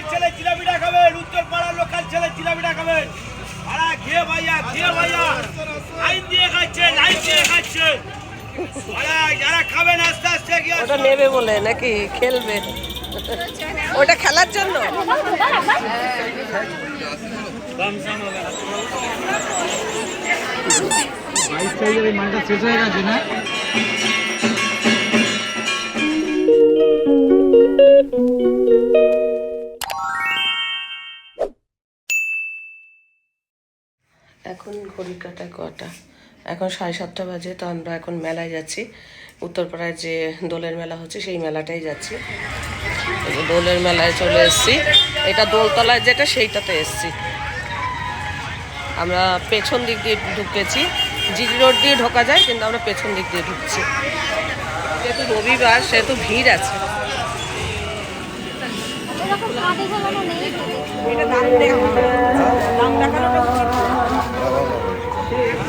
Local ছেলে জিলাপিটা খাবেন উত্তর পাড়ার লোকাল ছেলে জিলাপিটা খাবেন আরে খেয়ে ভাইয়া খেয়ে ভাইয়া লাইন দিয়ে খাচ্ছে লাইন দিয়ে খাচ্ছে আরে যারা খাবেন আস্তে আস্তে গিয়ে ওটা নেবে বলে নাকি খেলবে? ওটা খেলার জন্য? বাইশ তারিখের এই মালটা শেষ হয়ে। গেছে না এখন ঘড়ি কাটায় কটা? এখন সাড়ে সাতটা বাজে তো আমরা এখন মেলায় যাচ্ছি। উত্তরপাড়ায় যে দোলের মেলা হচ্ছে সেই মেলাটাই যাচ্ছি। দোলের মেলায় চলে এসেছি। এটা দোলতলায় যেটা সেইটাতে এসেছি। আমরা পেছন দিক দিয়ে ঢুকেছি। জিডি রোড দিয়ে ঢোকা যায় কিন্তু আমরা পেছন দিক দিয়ে ঢুকছি। যেহেতু রবিবার সেহেতু ভিড় আছে। এটা দাম দাম Thank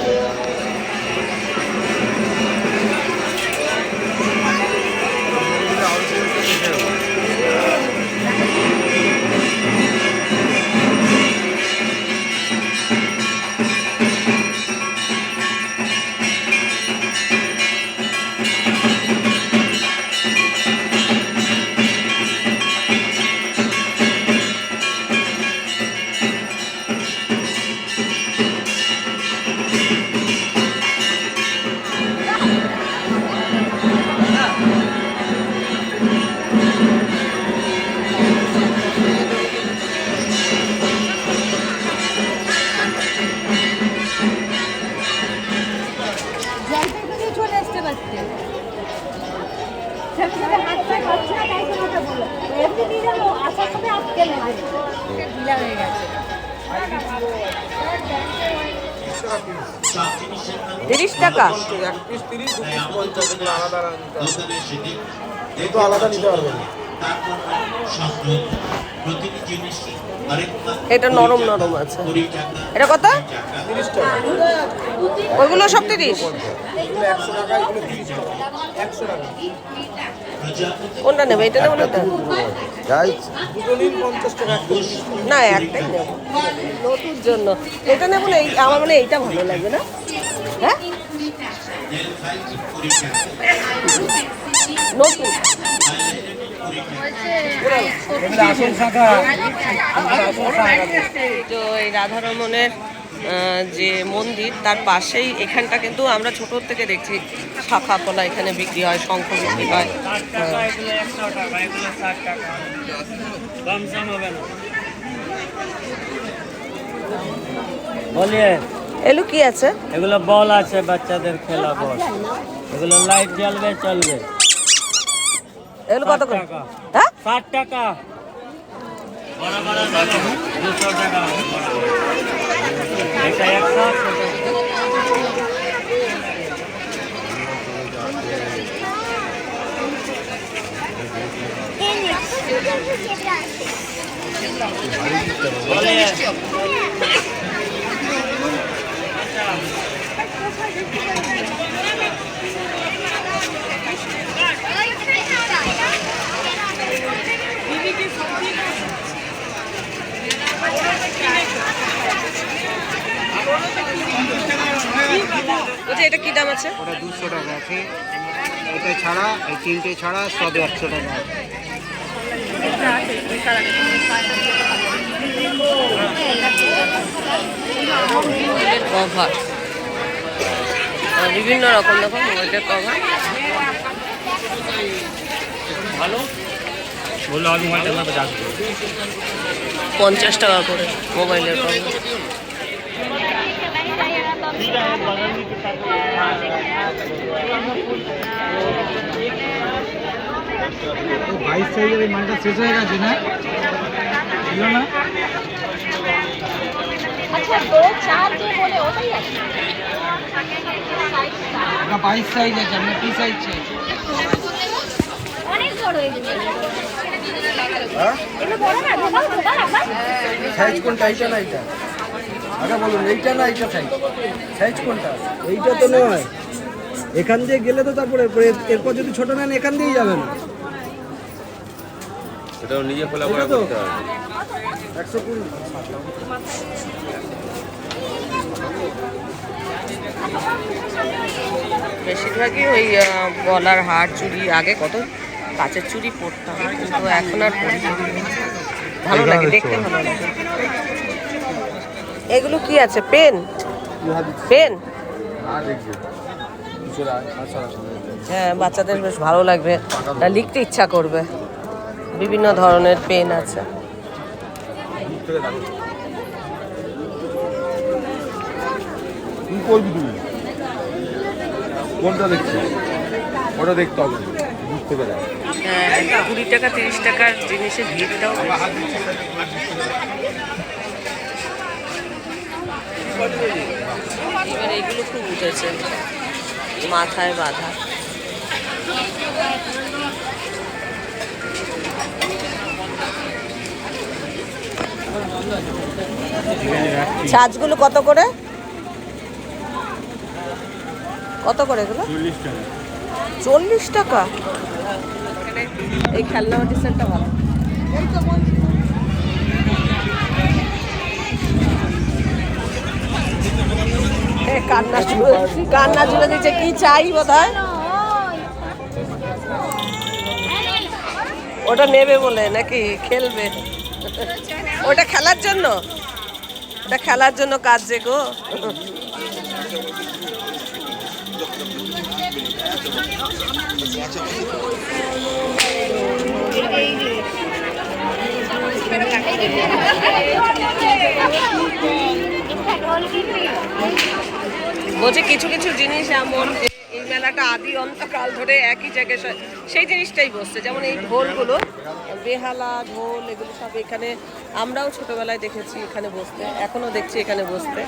you. তিরিশ টাকা। এক পিস তিরিশ দু পিস পঞ্চাশ আলাদা আলাদা নিতে আলাদা নিতে পারবে না এটা নরম নরম আছে। এটা কত? ওইগুলো সব তিরিশ। কোনটা নেবে? এটা নেব না। না, একটাই নেব। নতুন জন্য। এটা নেব না আমার মানে এইটা ভালো লাগবে না। হ্যাঁ? নতুন। তো এই রাধারমণের আহ, যে মন্দির তার পাশেই এখানটা কিন্তু আমরা ছোট থেকে দেখছি। শাখা কলা এখানে বিক্রি হয় শঙ্খ বিক্রি হয়। এগুলো কি আছে? এগুলো বল আছে বাচ্চাদের খেলা বল। এগুলো লাইট জ্বলবে চলবে। এগুলো কত করে? টাকা। হ্যাঁ? ষাট টাকা। বড় বড় টাকা দুশো টাকা এটা একশো সেটা বলিয়ে বলছি এটা কি দাম আছে? ওটা দুশো টাকা আছে। এটা ছাড়া এই তিনটে ছাড়া সব একশো টাকা। আছে কভার বিভিন্ন রকম দেখো মোবাইলের কভার ভালো? পঞ্চাশ টাকা করে মোবাইলের কভার বাইশ তারিখের এই মালটা শেষ হয়ে গেছে না ছিল না আচ্ছা বাইশ সাইজ আছে আপনার কি সাইজ অনেক কোনটা না এইটা আগে বলুন এইটা না এইটা সাইজ সাইজ কোনটা? এইটা তো নয়। এখান দিয়ে গেলে তো তারপরে এরপর যদি ছোট নেন এখান দিয়েই যাবেন এটাও নিজে খোলা করা করতে হবে। একশো কুড়ি। বেশিরভাগই ওই গলার হার চুড়ি আগে কত কাচের চুড়ি পরতাম কিন্তু এখন আর ভালো লাগে দেখতে ভালো লাগে। এগুলো কি আছে? পেন? পেন? আচ্ছা হ্যাঁ বাচ্চাদের বেশ ভালো লাগবে। লিখতে ইচ্ছা করবে। বিভিন্ন ধরনের পেন আছে। কি করবি তুমি কোনটা দেখছিস ওটা দেখতে হবে বুঝতে পেরে হ্যাঁ কুড়ি টাকা তিরিশ টাকার জিনিসের ভিড়টাও। এবার এইগুলো খুব উঠেছে। মাথায় বাঁধা। ছাঁচগুলো কত করে? কত করে এগুলো? চল্লিশ টাকা। এই খেলনা সেটটা ভালো। কান্না জুড়ে কান্না জুড়ে দিচ্ছে কি চাই বোধ হয় ওটা নেবে বলে নাকি খেলবে ওটা খেলার জন্য ওটা খেলার জন্য কাজ যে গো বলছে কিছু কিছু জিনিস এমন এই মেলাটা আদি অন্তকাল ধরে একই জায়গায় সেই জিনিসটাই বসছে। যেমন এই ঢোলগুলো, বেহালা ঢোল, এগুলো সব এখানে, আমরাও ছোটবেলায় দেখেছি এখানে বসতে এখনও দেখছি এখানে বসতে।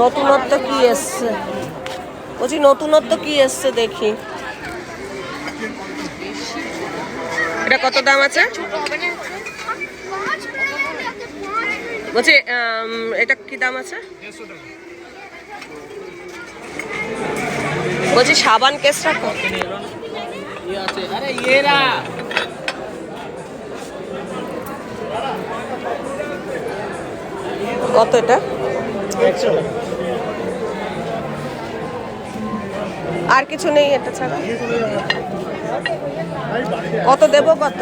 নতুনত্ব কি এসছে? বলছি নতুনত্ব কি এসছে দেখি। এটা কত দাম আছে? বলছি এটা কি দাম আছে? বলছি সাবান কেসটা কত? কত এটা? আর কিছু নেই এটা ছাড়া? কত দেবো কত?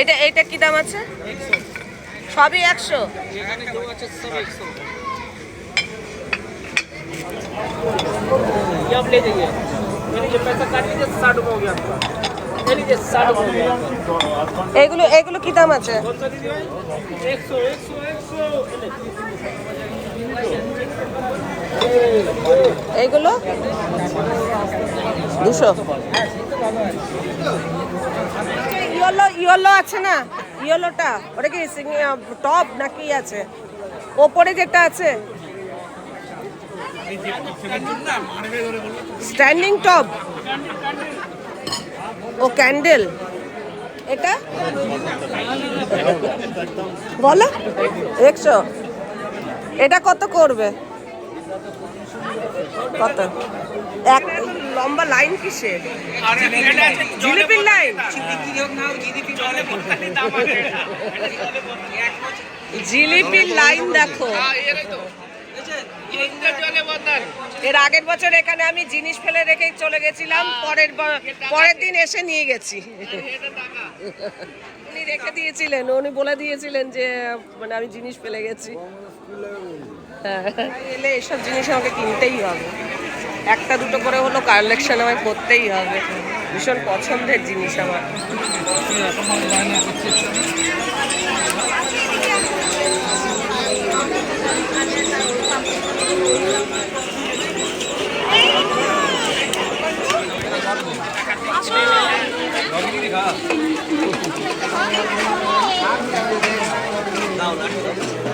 এটা এটা কি দাম আছে সবই একশো आप ले जाइए यानी ये पैसा काट लीजिए साठ रुपये हो गया आपका ले लीजिए साठ रुपये এগুলো এগুলো কি দাম আছে 100 100 100 এইগুলো? দুশো। ইয়েলো ইয়েলো আছে না? ইয়েলোটা? ওটা কি টপ না কি আছে? ওপরে যেটা আছে? স্ট্যান্ডিং টপ ও ক্যান্ডেল এটা? বলো। একশো। এটা কত করবে? কত? এক লম্বা লাইন কিসের জিলিপির লাইন। জিলিপির লাইন। দেখো। এর আগের বছর এখানে আমি জিনিস ফেলে রেখে চলে গেছিলাম পরের ব- পরের দিন এসে নিয়ে গেছি। উনি রেখে দিয়েছিলেন উনি বলে দিয়েছিলেন যে মানে আমি জিনিস ফেলে গেছি। হ্যাঁ এলে এসব জিনিস আমাকে কিনতেই হবে। একটা দুটো করে হলো কালেকশন আমায় করতেই হবে। ভীষণ পছন্দের জিনিস আমার। প্লেট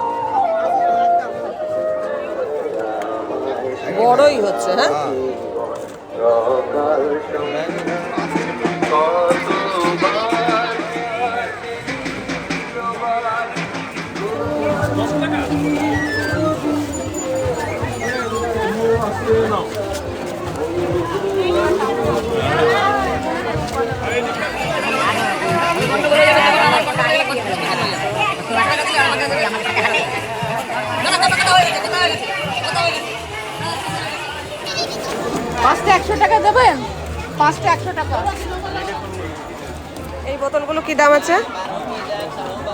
বড়ই হচ্ছে হ্যাঁ? পাঁচটা একশো টাকা দেবেন? পাঁচটা একশো টাকা। এই বোতলগুলো কি দাম আছে?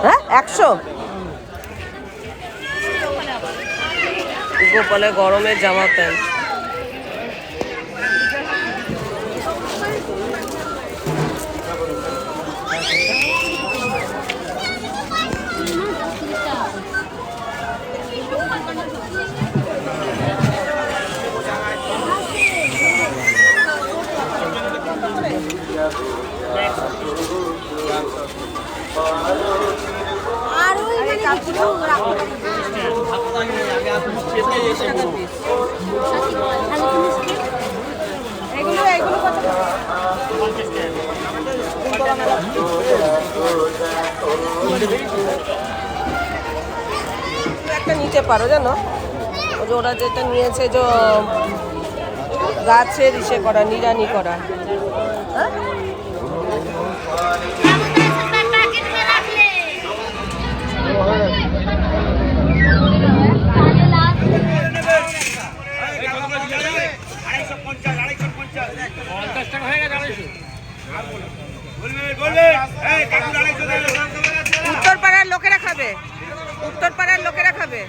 হ্যাঁ একশো? গোপালে গরমের জামা প্যান্ট। একটা নিতে পারো, জানো যে ওরা যেটা নিয়েছে, যে গাছের ইসে করা নিরানি করা হ্যাঁ? উত্তরপাড়ার লোকেরা খাবে। উত্তরপাড়ার লোকেরা খাবে।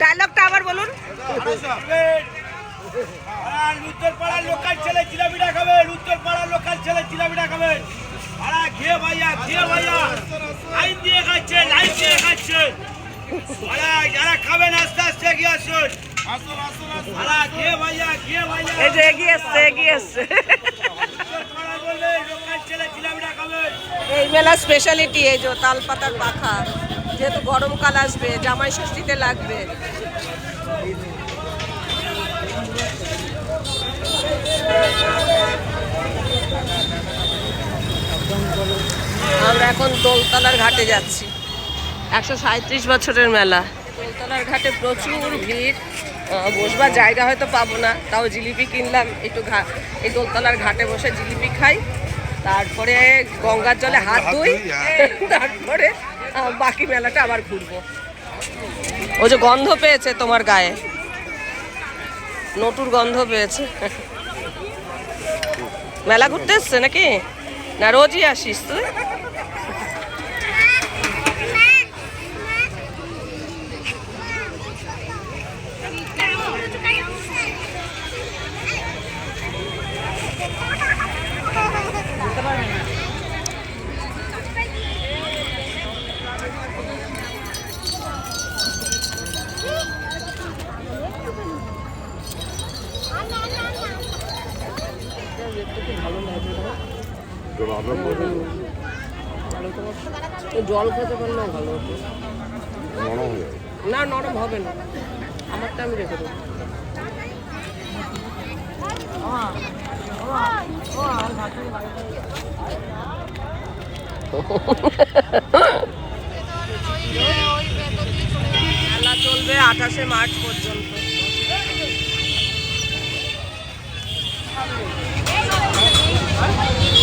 ডায়লগটা আবার বলুন। আর উত্তর লোকাল ছেলে জিলাপিটা খাবে উত্তর পাড়ার লোকাল ছেলে জিলাপিটা খাবে আরে ঘিয়ে ভাইয়া ঘিয়ে ভাইয়া লাইন দিয়ে খাচ্ছে লাইন দিয়ে খাচ্ছে আরে যারা খাবেন আস্তে আস্তে এগিয়ে আসুন আরে ঘিয়ে ভাইয়া ঘিয়ে ভাইয়া এই এগিয়ে এসছে এগিয়ে এসছে উত্তর পাড়া বলবে লোকাল ছেলে জিলাপিটা খাবে এই মেলা স্পেশালিটি এই যে তালপাতার পাখা, যেহেতু গরমকাল আসবে, জামাই ষষ্ঠীতে লাগবে। আমরা এখন দোলতলার ঘাটে যাচ্ছি। একশো সাঁত্রিশ বছরের মেলা। দোলতলার ঘাটে প্রচুর ভিড়। বসবার জায়গা হয়তো পাবো না, তাও জিলিপি কিনলাম, একটু ঘা এই দোলতলার ঘাটে বসে জিলিপি খাই। তারপরে গঙ্গার জলে হাত ধুই তারপরে বাকি মেলাটা আবার ঘুরবো। ও যে গন্ধ পেয়েছে তোমার গায়ে। নটুর গন্ধ পেয়েছে। মেলা ঘুরতে এসছে নাকি? না রোজই আসিস তুই? জল খেতে পারলেও ভালো হতো। না নরম হবে না। আমারটা আমি রেখে দেবো। মেলা চলবে আঠাশে মার্চ পর্যন্ত। ওটা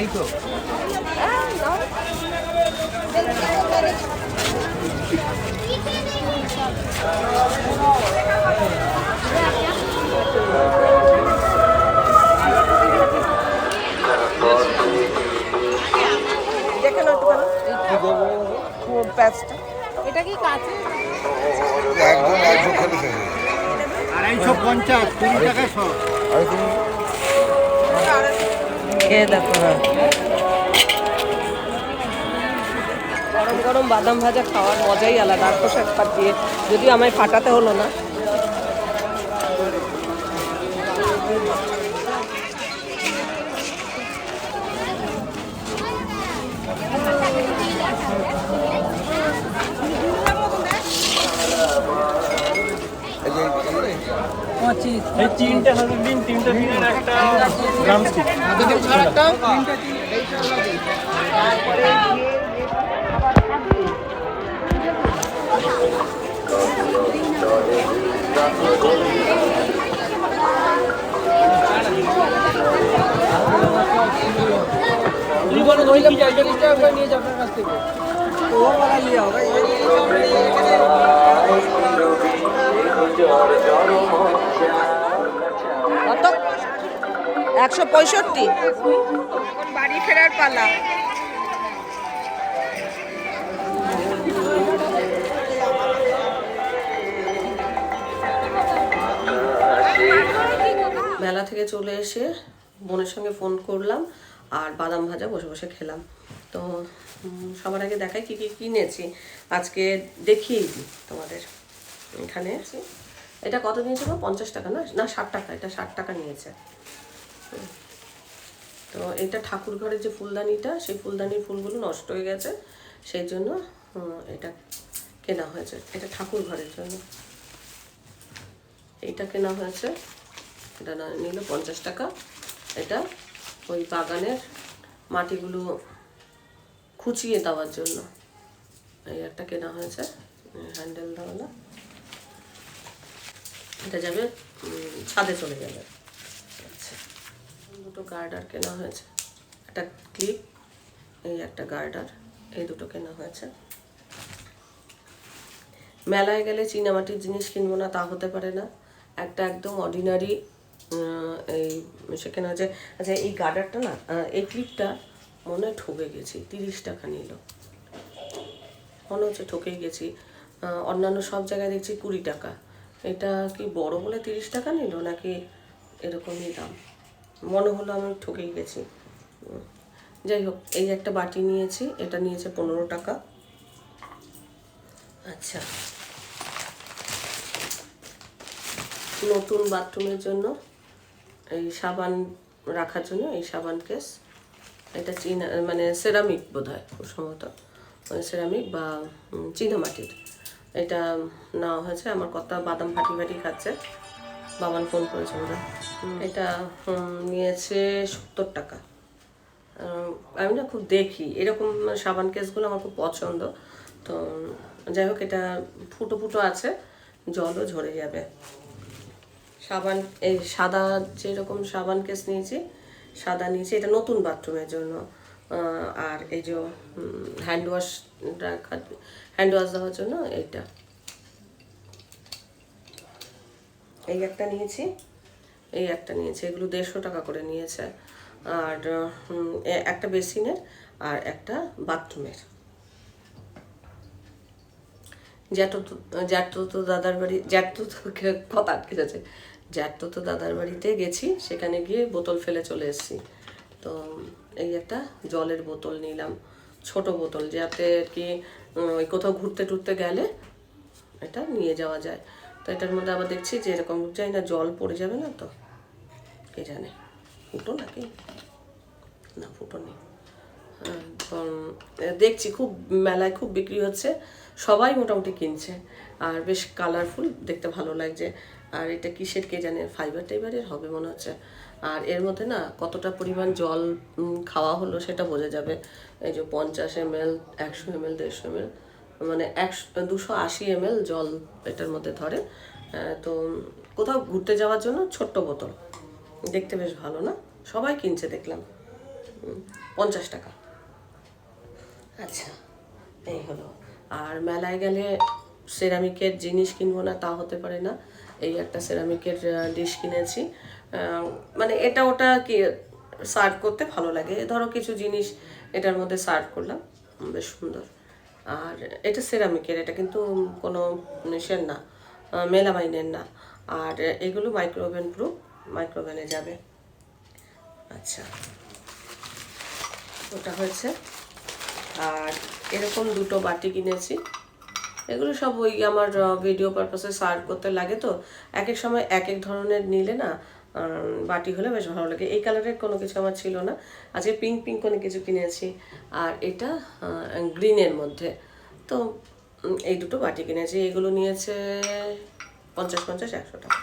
নেই তো? দেখে নাও প্যাচটা। এটা কি কাছে একদম একশো খালি আড়াইশো পঞ্চাশ কুড়ি টাকা সব। তুমি খেয়ে দেখো গরম গরম বাদাম ভাজা খাওয়ার মজাই আলাদা, আর পোশাক দিয়ে, যদিও আমায় ফাটাতে হলো না এই যে এই- এই তিনটে হবে দিন তিনটে দিনের একটা ড্রামস্টিক জীবনে ধরে কি যায় চল্লিশ করে নিয়ে আপনার কাছ থেকে? একশো পঁয়ষট্টি। বাড়ি ফেরার পালা। মেলা থেকে চলে এসে বোনের সঙ্গে ফোন করলাম আর বাদাম ভাজা বসে বসে খেলাম। তো সবার আগে দেখাই কি কি কিনেছি। আজকে দেখিয়ে দিই তোমাদের। এখানে এটা কত নিয়েছে পঞ্চাশ টাকা না? না ষাট টাকা। এটা ষাট টাকা নিয়েছে। তো এটা ঠাকুর ঘরের যে ফুলদানিটা, সেই ফুলদানির ফুলগুলো নষ্ট হয়ে গেছে। সেই জন্য এটা কেনা হয়েছে। এটা ঠাকুর ঘরের জন্য। এইটা কেনা হয়েছে। এটা না নিল পঞ্চাশ টাকা। এটা ওই বাগানের মাটিগুলো খুঁচিয়ে দেওয়ার জন্য। এই একটা কেনা হয়েছে হ্যান্ডেল দেওয়ালা। এটা যাবে ছাদে চলে যাবে। দুটো গার্ডার কেনা হয়েছে। একটা ক্লিপ, এই একটা গার্ডার, এই দুটো কেনা হয়েছে। মেলায় গেলে চীনামাটির জিনিস কিনবো না, তা হতে পারে না। একটা একদম অর্ডিনারি এই সেখানে হচ্ছে আচ্ছা এই গার্ডারটা না এই ক্লিপটা মনে হয় ঠকে গেছি, তিরিশ টাকা নিল। মনে হচ্ছে ঠকেই গেছি। অন্যান্য সব জায়গায় দেখছি কুড়ি টাকা। এটা কি বড় বলে তিরিশ টাকা নিল, নাকি এরকমই দাম? মনে হলো আমি ঠকেই গেছি। যাই হোক এই একটা বাটি নিয়েছি এটা নিয়েছে পনেরো টাকা। আচ্ছা। নতুন বাথরুমের জন্য এই সাবান রাখার জন্য এই সাবান কেস। এটা চীনা মানে সেরামিক বোধ হয় খুব সম্ভবত। সেরামিক বা উম, চীনামাটির এটা নেওয়া হয়েছে আমার কত বাদাম ফাটি ফাটি খাচ্ছে। বাবান ফোন করেছে ওরা। এটা নিয়েছে সত্তর টাকা। আমি না খুব দেখি। এরকম সাবান কেসগুলো আমার খুব পছন্দ। তো যাই হোক এটা ফুটো ফুটো আছে জলও ঝরে যাবে। সাবান এই সাদা যেরকম সাবান কেস নিয়েছি সাদা নিয়েছি। এটা নতুন বাথরুমের জন্য। আর এই যে হ্যান্ড ওয়াশ রাখা হ্যান্ড ওয়াশ দেওয়ার জন্য এইটা এই একটা নিয়েছি। এই একটা নিয়েছি, এগুলো দেড়শো টাকা করে নিয়েছে। আর একটা বেসিনের আর একটা বাথরুমের। জ্যাঠো জ্যাঠো তো দাদার বাড়ি জ্যাঠো তো কথা আটকে যাচ্ছে। জ্যাঠো তো দাদার বাড়িতে গেছি, সেখানে গিয়ে বোতল ফেলে চলে এসেছি। তো, এই একটা জলের বোতল নিলাম, ছোট বোতল, যাতে আর কি ওই কোথাও ঘুরতে টুরতে গেলে এটা নিয়ে যাওয়া যায়। তো এটার মধ্যে আবার দেখছি যে এরকম যাই না জল পড়ে যাবে না তো কে জানে ফুটো নাকি? না ফুটো নেই। হ্যাঁ, দেখছি খুব মেলায় খুব বিক্রি হচ্ছে সবাই মোটামুটি কিনছে আর বেশ কালারফুল দেখতে ভালো লাগছে। আর এটা কিসের কে জানে ফাইবার টাইবারের হবে মনে হচ্ছে। আর এর মধ্যে না কতটা পরিমাণ জল খাওয়া হলো সেটা বোঝা যাবে। এই যে পঞ্চাশ এম এল একশো এম এল দেড়শো এম এল মানে একশো দুশো আশি এম এল জল এটার মধ্যে ধরে। তো কোথাও ঘুরতে যাওয়ার জন্য ছোট্ট বোতল। দেখতে বেশ ভালো, না? সবাই কিনছে, দেখলাম। পঞ্চাশ টাকা। আচ্ছা এই হলো। আর মেলায় গেলে সেরামিকের জিনিস কিনবো না, তা হতে পারে না। এই একটা সেরামিকের ডিশ কিনেছি। মানে এটা ওটা কি, সার্ভ করতে ভালো লাগে। ধরো কিছু জিনিস এটার মধ্যে সার্ভ করলাম। বেশ সুন্দর। আর এটা সেরামিকের এটা কিন্তু কোনো নেশের না মেলামাইনের না। আর এগুলো মাইক্রোওভেন প্রুফ মাইক্রোওভেনে যাবে। আচ্ছা। ওটা হয়েছে। আর এরকম দুটো বাটি কিনেছি। এগুলো সব ওই আমার ভিডিও পারপাসে সার্ভ করতে লাগে তো। এক এক সময় এক এক ধরনের নিলে না বাটি হলে বেশ ভালো লাগে। এই কালারের কোনো কিছু আমার ছিল না। আজকে পিঙ্ক পিঙ্ক কোনো কিছু কিনেছি। আর এটা গ্রিনের মধ্যে। তো এই দুটো বাটি কিনেছি। এগুলো নিয়েছে পঞ্চাশ পঞ্চাশ একশো টাকা।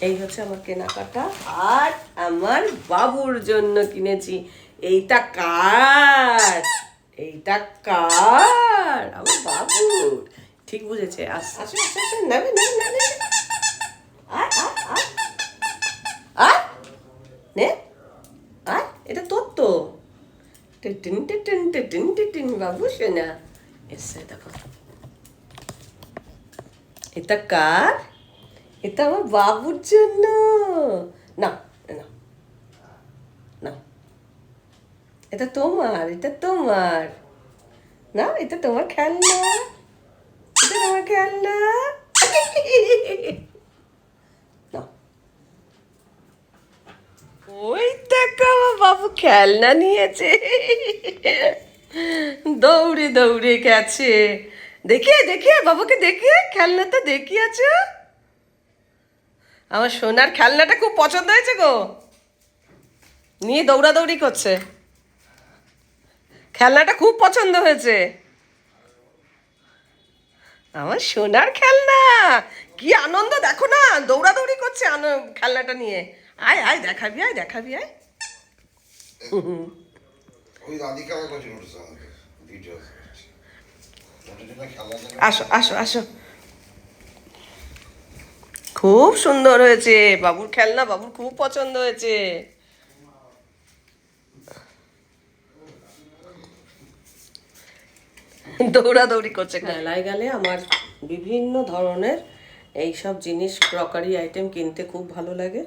এই হচ্ছে আমার কেনাকাটা। আর আমার বাবুর জন্য কিনেছি এইটা কার? এইটা কার? আমার বাবুর। ঠিক বুঝেছে, আস- আসো আসো আসো নেবে নেবে নেবে আয় আয় আয় আয় নে আয় এটা তোর তো টিন টিন টিন টিন বাবু, শোনা। এসে দেখো। এটা কার? এটা আমার বাবুর জন্য। না না না এটা তোমার এটা তোমার। না এটা তোমার খেলনা। এটা তোমার খেলনা। ওই দেখো বাবু খেলনা নিয়েছে। দৌড়ে দৌড়ে গেছে। দেখে দেখে বাবুকে দেখে খেলনাটা দেখিয়েছে? আমার সোনার খেলনাটা খুব পছন্দ হয়েছে গো। নিয়ে দৌড়াদৌড়ি করছে। খেলনাটা খুব পছন্দ হয়েছে। আমার সোনার খেলনা। কি আনন্দ, দেখো না, দৌড়াদৌড়ি করছে খেলনাটা নিয়ে। আয় আয় দেখাবি আয় দেখাবি আয়। ওই রাধিকা ভিডিও আসো আসো আসো। খুব সুন্দর হয়েছে বাবুর খেলনা বাবুর খুব পছন্দ হয়েছে। দৌড়াদৌড়ি করছে মেলায় গেলে আমার বিভিন্ন ধরনের এইসব জিনিস ক্রকারি আইটেম কিনতে খুব ভালো লাগে।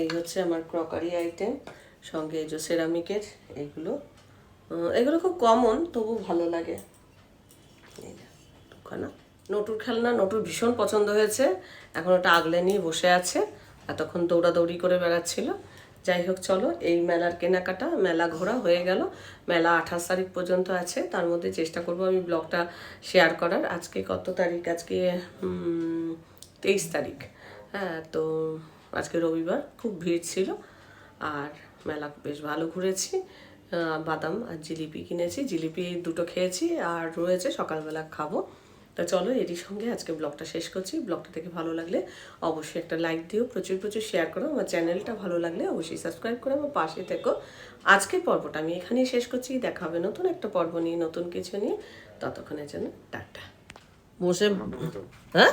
এই হচ্ছে আমার ক্রকারি আইটেম সঙ্গে এই যে সেরামিকের এইগুলো। এগুলো খুব কমন তবু ভালো লাগে। দুখানা। নটুর খেলনা, নটুর ভীষণ পছন্দ হয়েছে। এখন ওটা আগলে নিয়ে বসে আছে। এতক্ষণ দৌড়াদৌড়ি করে বেড়াচ্ছিল। যাই হোক, চলো, এই মেলার কেনাকাটা, মেলা ঘোরা হয়ে গেল। মেলা আঠাশ তারিখ পর্যন্ত আছে। তার মধ্যে চেষ্টা করব আমি ব্লগটা শেয়ার করার। আজকে কত তারিখ? আজকে তেইশ তারিখ। হ্যাঁ তো আজকে রবিবার খুব ভিড় ছিল। আর মেলা বেশ ভালো ঘুরেছি। বাদাম আর জিলিপি কিনেছি। জিলিপি দুটো খেয়েছি আর রয়েছে সকালবেলা খাব। তা চলো এরই সঙ্গে আজকে ব্লগটা শেষ করছি। ব্লগটা থেকে ভালো লাগলে অবশ্যই একটা লাইক দিও প্রচুর প্রচুর শেয়ার করো। আমার চ্যানেলটা ভালো লাগলে অবশ্যই সাবস্ক্রাইব করে আমার পাশে থেকো। আজকের পর্বটা আমি এখানেই শেষ করছি। দেখা হবে নতুন একটা পর্ব নিয়ে নতুন কিছু নিয়ে। ততক্ষণের জন্য টাটা। বসে হ্যাঁ?